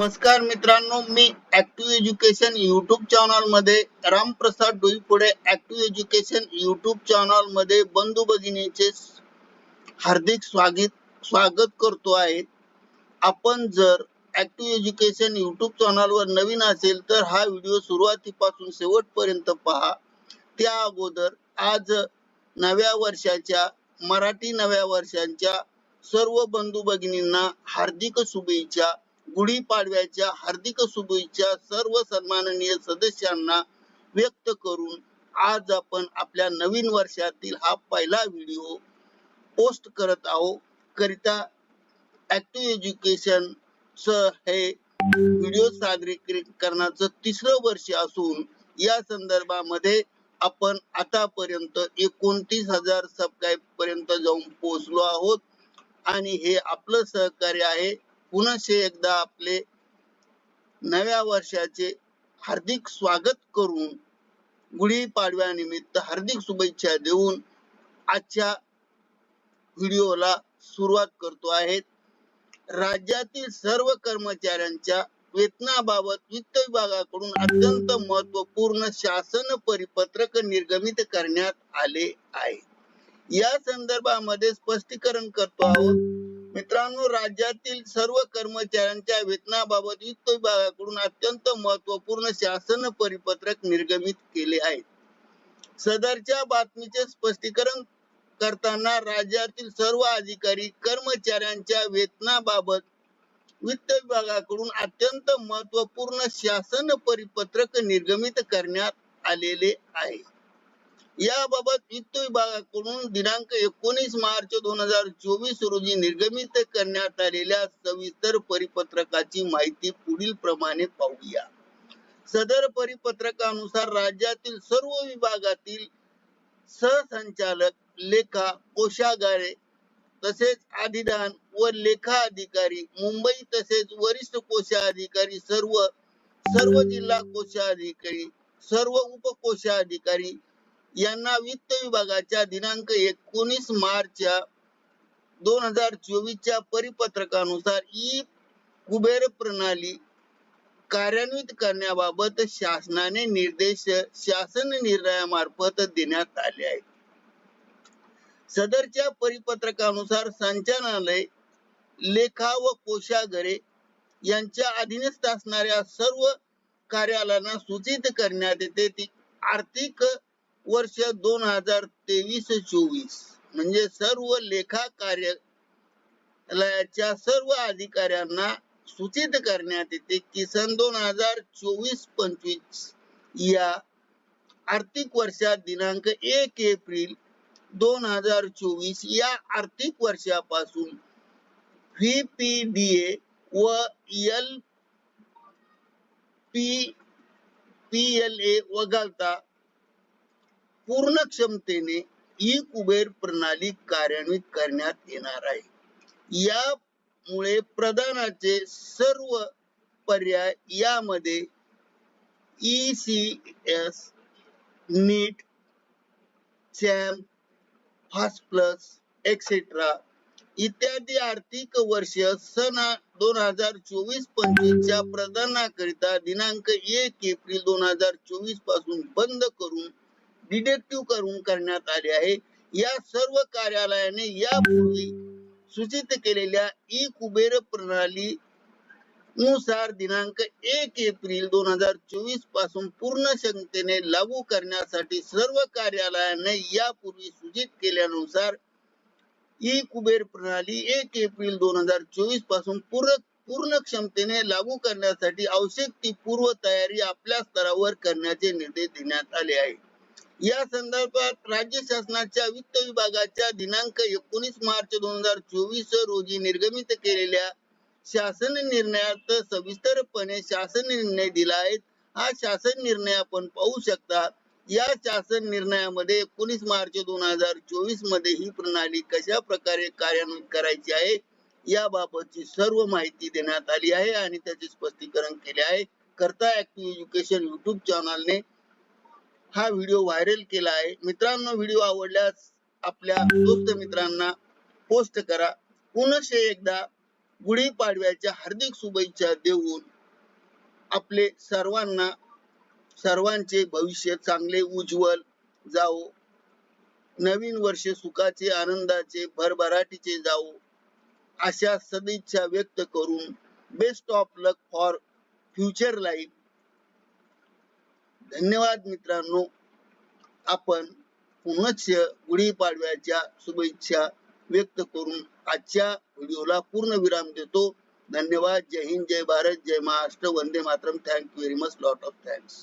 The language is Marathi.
नमस्कार मित्रांनो मी ऍक्टिव्ह एज्युकेशन युट्यूब चॅनलमध्ये Ramprasad Doiphode active education YouTube चॅनलमध्ये बंधू भगिनीचे हार्दिक स्वागत स्वागत करतो आहे. आपण जर ऍक्टिव्ह एज्युकेशन युट्यूब चॅनल वर नवीन असेल तर हा व्हिडिओ सुरुवातीपासून शेवटपर्यंत पहा. त्या अगोदर आज नव्या वर्षाच्या मराठी नव्या वर्षांच्या सर्व बंधू भगिनींना हार्दिक शुभेच्छा. गुढीपाडव्याच्या हार्दिक शुभेच्छा सर्व सन्माननीय सदस्यांना व्यक्त करून आज आपण आपल्या नवीन वर्षातील हा पहिला व्हिडिओ पोस्ट करत आहोत. करिता ऍक्टिव्ह एज्युकेशन च हे व्हिडिओ सादरीकरणाचं तिसरं वर्ष असून या संदर्भामध्ये आपण आतापर्यंत एकोणतीस हजार सबस्क्राईब पर्यंत जाऊन पोहोचलो आहोत. आणि हे आपलं सहकार्य आहे. पुन्हा एकदा आपले नव्या वर्षाचे हार्दिक स्वागत करून गुढीपाडव्यानिमित्त हार्दिक शुभेच्छा देऊन आजच्या व्हिडिओला सुरुवात करतो आहेत राज्यातील सर्व कर्मचाऱ्यांच्या वेतनाबाबत वित्त विभागाकडून अत्यंत महत्त्वपूर्ण शासन परिपत्रक निर्गमित करण्यात आले आहे. या संदर्भामध्ये स्पष्टीकरण करतो आहोत. मित्रांनो राज्यातील सर्व कर्मचाऱ्यांच्या वेतनाबाबत वित्त विभागाकडून अत्यंत महत्त्वपूर्ण शासन परिपत्रक निर्गमित केले आहे सदरच्या बातमीचे स्पष्टीकरण करताना राज्यातील सर्व अधिकारी कर्मचाऱ्यांच्या वेतनाबाबत वित्त विभागाकडून अत्यंत महत्त्वपूर्ण शासन परिपत्रक निर्गमित करण्यात आलेले आहे. याबाबत वित्त विभागाकडून दिनांक एकोणीस मार्च दोन हजार चोवीस रोजी निर्गमित करण्यात आलेल्या सविस्तर परिपत्रकाची माहिती पुढील प्रमाणे पाहूया. सदर परिपत्रकानुसार राज्यातील सर्व विभागातील सहसंचालक लेखा कोषागारे तसेच अधिदान व लेखा अधिकारी मुंबई तसेच वरिष्ठ कोषाधिकारी सर्व सर्व जिल्हा कोषाधिकारी सर्व उपकोषाधिकारी यांना वित्त विभागाच्या दिनांक एकोणीस मार्च दोन हजार चोवीसच्या परिपत्रकानुसार ई कुबेर प्रणाली कार्यान्वित करण्याबाबत शासनाने निर्देश शासन निर्णयामार्फत देण्यात आले आहेत. सदरच्या परिपत्रकानुसार संचालनालय लेखा व कोशागरे यांच्या अधीनस्थ असणाऱ्या सर्व कार्यालयांना सूचित करण्यात येते. ती आर्थिक वर्ष दोन हज़ार तेवीस चोवीस. म्हणजे सर्व लेखा कार्यालयाच्या सर्व अधिकाऱ्यांना सूचित करण्यात येते सन दोन हज़ार चोवीस पंचवीस या आर्थिक वर्षात दिनांक एक एप्रिल दोन हज़ार चोवीस या आर्थिक वर्षापासून व्हीपीडीए व L P P L A वगळता पूर्ण क्षमतेने ई कुबेर प्रणाली कार्यान्वित करण्यात येणार आहे. यामुळे प्रदानाचे सर्व पर्याय यामध्ये ई सी एस नीट सॅम फास्ट प्लस एक्सेट्रा इत्यादी आर्थिक वर्ष सन दोन हजार चोवीस पंचवीसच्या प्रदानाकरिता दिनांक एक एप्रिल दोन हजार चोवीसपासून बंद करून डिटेक्टिव्ह करून करण्यात आले आहे. या सर्व कार्यालयाने यापूर्वी सूचित केलेल्या ई कुबेर प्रणाली नुसार दिनांक एक एप्रिल दोन हज़ार चोवीस पासून पूर्ण क्षमतेने लागू करण्यासाठी सर्व कार्यालयाने यापूर्वी सूचित केल्यानुसार ई कुबेर प्रणाली एक एप्रिल दोन हज़ार चोवीस पासून पूर्ण पूर्ण क्षमतेने लागू करण्यासाठी आवश्यक ती पूर्व तयारी आपल्या स्तरावर करण्याचे निर्देश देण्यात आले या संदर्भात राज्य शासनाच्या वित्त विभागाच्या दिनांक एकोणीस मार्च दोन हजार चोवीस रोजी निर्गमित केलेल्या शासन निर्णयात सविस्तरपणे शासन निर्णय दिला आहे. हा शासन निर्णय आपण पाहू शकता. या शासन निर्णयामध्ये एकोणीस मार्च दोन हजार चोवीसमध्ये ही प्रणाली कशा प्रकारे कार्यान्वित करायची आहे याबाबतची सर्व माहिती देण्यात आली आहे आणि त्याचे स्पष्टीकरण केले आहे. करता ऍक्टिव्ह एज्युकेशन युट्यूब चॅनलने हा व्हिडिओ व्हायरल केला आहे. मित्रांनो व्हिडिओ आवडल्यास आपल्या दोस्त मित्रांना पोस्ट करा. पुनश्च एकदा गुढीपाडव्याच्या हार्दिक शुभेच्छा देऊन आपले सर्वांना सर्वांचे भविष्य चांगले उज्ज्वल जावो. नवीन वर्ष सुखाचे आनंदाचे भरभराटीचे जावो. अशा सदिच्छा व्यक्त करून best of luck for future life धन्यवाद मित्रांनो. आपण पुनच गुढीपाडव्याच्या शुभेच्छा व्यक्त करून आजच्या व्हिडिओला पूर्ण विराम देतो. धन्यवाद. जय हिंद. जय भारत. जय Maharashtra. Vande Mataram. Thank very much lot of thanks